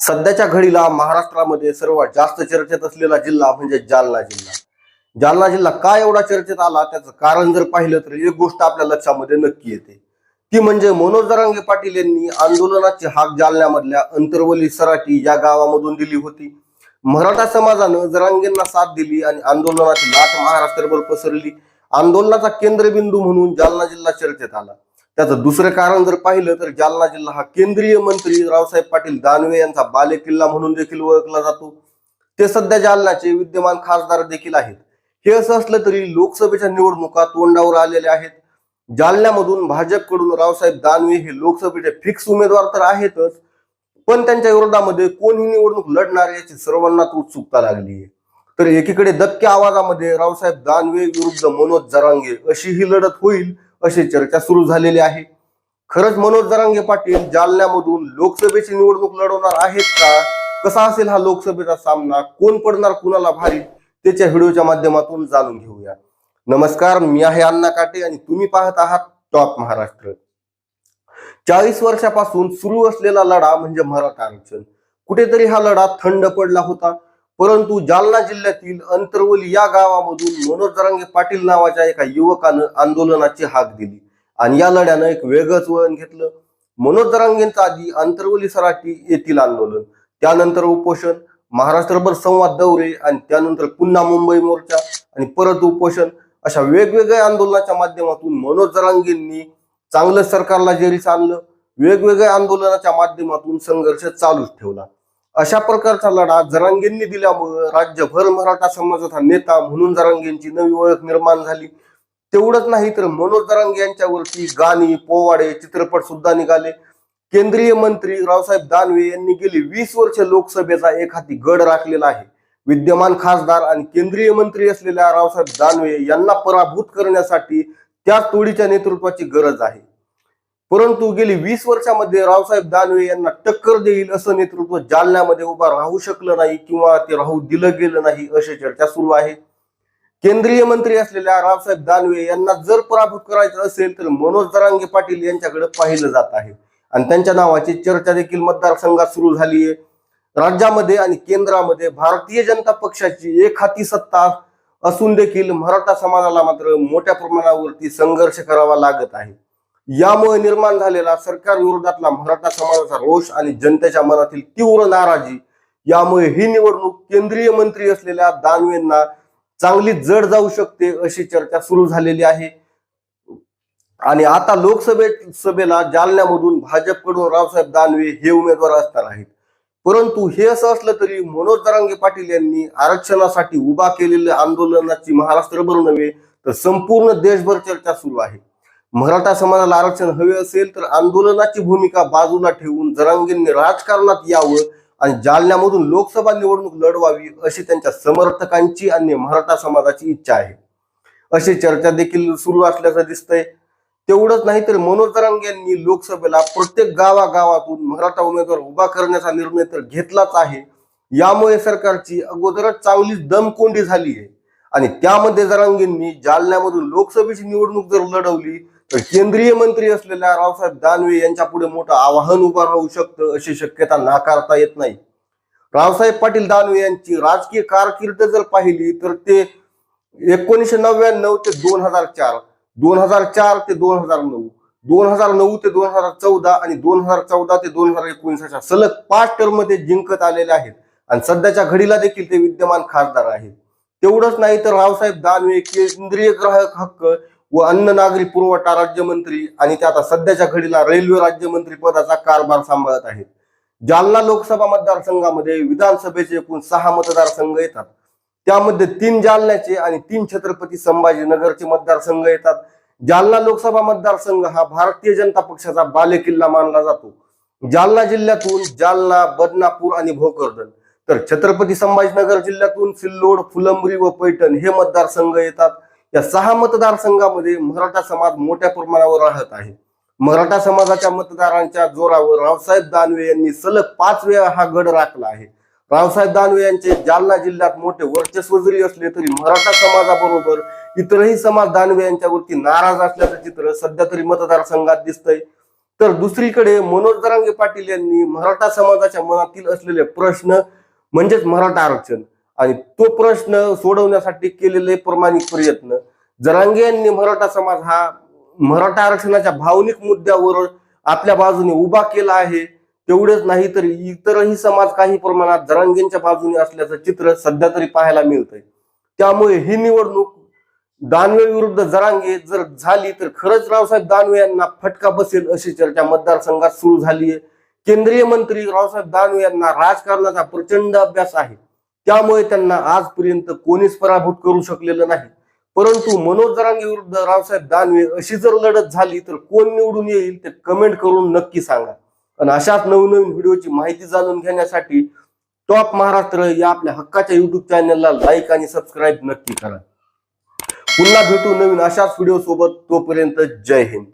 सध्याच्या घडीला महाराष्ट्रामध्ये सर्वात जास्त चर्चेत असलेला जिल्हा म्हणजे जालना जिल्हा. जालना जिल्हा का एवढा चर्चेत आला? त्याचं कारण जर पाहिलं तर एक गोष्ट आपल्या लक्षामध्ये नक्की येते. ती म्हणजे मनोज जरांगे पाटील यांनी आंदोलनाची हाक जालन्यामधल्या अंतरवली सराटी या गावामधून दिली होती. मराठा समाजानं जरांगेंना साथ दिली आणि आंदोलनाची लाट महाराष्ट्रभर पसरली. आंदोलनाचा केंद्रबिंदू म्हणून जालना जिल्हा चर्चेत आला. त्याचं दुसरं कारण जर पाहिलं तर जालना जिल्हा हा केंद्रीय मंत्री रावसाहेब पाटील दानवे यांचा बालेकिल्ला म्हणून देखील ओळखला जातो. ते सध्या जालनाचे विद्यमान खासदार देखील आहेत. हे असं असलं तरी लोकसभेच्या निवडणुका तोंडावर आलेल्या आहेत. जालन्यामधून भाजपकडून रावसाहेब दानवे हे लोकसभेचे फिक्स उमेदवार तर आहेतच पण त्यांच्या विरोधामध्ये कोण ही निवडणूक लढणार याची सर्वांनाच उत्सुकता लागली आहे. तर एकीकडे दबक्या आवाजामध्ये रावसाहेब दानवे विरुद्ध मनोज जरांगे अशी ही लढत होईल अशी चर्चा सुरू झालेली आहे. खरंच मनोज जरांगे पाटील जालन्यामधून लोकसभेची निवडणूक लढवणार आहेत का? कसा असेल हा लोकसभेचा सामना? कोण पडणार कुणाला भारी? त्याच्या व्हिडिओच्या माध्यमातून जाणून घेऊया. नमस्कार मी आहे अण्णा काटे आणि तुम्ही पाहत आहात टॉप महाराष्ट्र. चाळीस वर्षापासून सुरू असलेला लढा म्हणजे मराठा आरक्षण. कुठेतरी हा लढा थंड पडला होता. परंतु जालना जिल्ह्यातील अंतरवली या गावामधून मनोज जरांगे पाटील नावाच्या एका युवकानं आंदोलनाची हाक दिली. आणि या लढ्यानं एक वेगळंच वळण घेतलं. मनोज जरांगेंचा आधी अंतरवली सराटी येथील आंदोलन त्यानंतर उपोषण महाराष्ट्रभर संवाद दौरे आणि त्यानंतर पुन्हा मुंबई मोर्चा आणि परत उपोषण अशा वेगवेगळ्या आंदोलनाच्या माध्यमातून मनोज जरांगेंनी चांगलं सरकारला जेरीस आणलं. वेगवेगळ्या आंदोलनाच्या माध्यमातून संघर्ष चालूच ठेवला. अशा प्रकारचा लढा जरांगेंनी दिल्यामुळं राज्यभर मराठा समाजाचा नेता म्हणून जरांगेंची नवी ओळख निर्माण झाली. तेवढंच नाही तर मनोज जरांगे यांच्यावरती गाणी पोवाडे चित्रपट सुद्धा निघाले. केंद्रीय मंत्री रावसाहेब दानवे यांनी गेली वीस वर्ष लोकसभेचा एक हाती गड राखलेला आहे. विद्यमान खासदार आणि केंद्रीय मंत्री असलेल्या रावसाहेब दानवे यांना पराभूत करण्यासाठी त्या तोडीच्या नेतृत्वाची गरज आहे. परंतु गेली वीस वर्षामध्ये रावसाहेब दानवे यांना टक्कर देईल असं नेतृत्व जालन्यामध्ये उभा राहू शकलं नाही किंवा ते राहू दिलं गेलं नाही अशी चर्चा सुरू आहे. केंद्रीय मंत्री असलेल्या रावसाहेब दानवे यांना जर पराभूत करायचं असेल तर मनोज दरांगे पाटील यांच्याकडे पाहिलं जात आहे. आणि त्यांच्या नावाची चर्चा देखील मतदारसंघात सुरू झाली आहे. राज्यामध्ये आणि केंद्रामध्ये भारतीय जनता पक्षाची एक हाती सत्ता असून देखील मराठा समाजाला मात्र मोठ्या प्रमाणावरती संघर्ष करावा लागत आहे. यामुळे निर्माण झालेला सरकार विरोधातला मराठा समाजाचा रोष आणि जनतेच्या मनातील तीव्र नाराजी यामुळे ही निवडणूक केंद्रीय मंत्री असलेल्या दानवेंना चांगली जड जाऊ शकते अशी चर्चा सुरू झालेली आहे. आणि आता लोकसभे सभेला जालन्यामधून भाजपकडून रावसाहेब दानवे हे उमेदवार असणार आहेत. परंतु हे असं असलं तरी मनोज दरांगे पाटील यांनी आरक्षणासाठी उभा केलेल्या आंदोलनाची महाराष्ट्रभर नव्हे तर संपूर्ण देशभर चर्चा सुरू आहे. मराठा समाजाला आरक्षण हवे असेल तर आंदोलनाची भूमिका बाजूला ठेवून जरांगेंनी राजकारणात यावं आणि जालन्यामधून लोकसभा निवडणूक लढवावी अशी त्यांच्या समर्थकांची आणि मराठा समाजाची इच्छा आहे. अशी चर्चा देखील सुरू असल्याचं दिसतंय. तेवढंच नाही तर मनोज जरांगे यांनी लोकसभेला प्रत्येक गावागावातून मराठा उमेदवार उभा करण्याचा निर्णय तर घेतलाच आहे. यामुळे सरकारची अगोदरच चांगलीच दमकोंडी झाली आहे. आणि त्यामध्ये जरांगेंनी जालन्यामधून लोकसभेची निवडणूक जर लढवली केंद्रीय मंत्री असलेल्या रावसाहेब दानवे यांच्या पुढे मोठं आव्हान उभं राहू शकतं अशी शक्यता नाकारता येत नाही. रावसाहेब पाटील दानवे यांची राजकीय कारकीर्द जर पाहिली तर ते एकोणीसशे नव्याण्णव ते दोन हजार चार दोन हजार चार ते दोन हजार नऊ दोन हजार नऊ ते दोन हजार चौदा आणि दोन हजार चौदा ते दोन हजार एकोणीस अशा सलग पाच टर्म ते जिंकत आलेले आहेत. आणि सध्याच्या घडीला देखील ते विद्यमान खासदार आहेत. तेवढंच नाही तर रावसाहेब दानवे केंद्रीय ग्राहक हक्क व अन्न नागरी पुरवठा राज्यमंत्री आणि ते आता सध्याच्या घडीला रेल्वे राज्यमंत्री पदाचा कारभार सांभाळत आहेत. जालना लोकसभा मतदारसंघामध्ये विधानसभेचे एकूण सहा मतदारसंघ येतात. त्यामध्ये तीन जालन्याचे आणि तीन छत्रपती संभाजीनगरचे मतदारसंघ येतात. जालना लोकसभा मतदारसंघ हा भारतीय जनता पक्षाचा बालेकिल्ला मानला जातो. जालना जिल्ह्यातून जालना बदनापूर आणि भोकरदन. तर छत्रपती संभाजीनगर जिल्ह्यातून सिल्लोड फुलंबरी व पैठण हे मतदारसंघ येतात. या सहा मतदारसंघामध्ये मराठा समाज मोठ्या प्रमाणावर राहत आहे. मराठा समाजाच्या मतदारांच्या जोरावर रावसाहेब दानवे यांनी सलग पाच वेळा हा गड राखला आहे. रावसाहेब दानवे यांचे जालना जिल्ह्यात मोठे वर्चस्व जरी असले तरी मराठा समाजाबरोबर इतरही समाज दानवे यांच्यावरती नाराज असल्याचं चित्र सध्या तरी मतदारसंघात दिसतंय. तर दुसरीकडे मनोज दरांगे पाटील यांनी मराठा समाजाच्या मनातील असलेले प्रश्न म्हणजेच मराठा आरक्षण. आणि तो प्रश्न सोडवण्यासाठी केलेले प्रमाणिक प्रयत्न. जरांगे यांनी मराठा समाज हा मराठा आरक्षणाच्या भावनिक मुद्द्यावर आपल्या बाजूने उभा केला आहे. तेवढेच नाही तर इतरही समाज काही प्रमाणात जरांगेंच्या बाजूने असल्याचं चित्र सध्या तरी पाहायला मिळतंय. त्यामुळे ही निवडणूक दानवे विरुद्ध जरांगे जर झाली तर खरंच रावसाहेब दानवे यांना फटका बसेल अशी चर्चा मतदारसंघात सुरू झाली आहे केंद्रीय मंत्री रावसाहेब दानवे यांना राजकारणाचा प्रचंड अभ्यास आहे. त्यामुळे त्यांना आजपर्यंत कोणीच पराभूत करू शकलेलं नाही. परंतु मनोज जरांगे विरुद्ध रावसाहेब दानवे अशी जर लढत झाली तर कोण निवडून येईल ते कमेंट करून नक्की सांगा. आणि अशाच नवीन नवीन व्हिडिओची माहिती जाणून घेण्यासाठी टॉप महाराष्ट्र या आपल्या हक्काच्या युट्यूब चॅनलला लाईक आणि सबस्क्राईब नक्की करा. पुन्हा भेटू नवीन अशाच व्हिडिओ सोबत तोपर्यंत जय हिंद.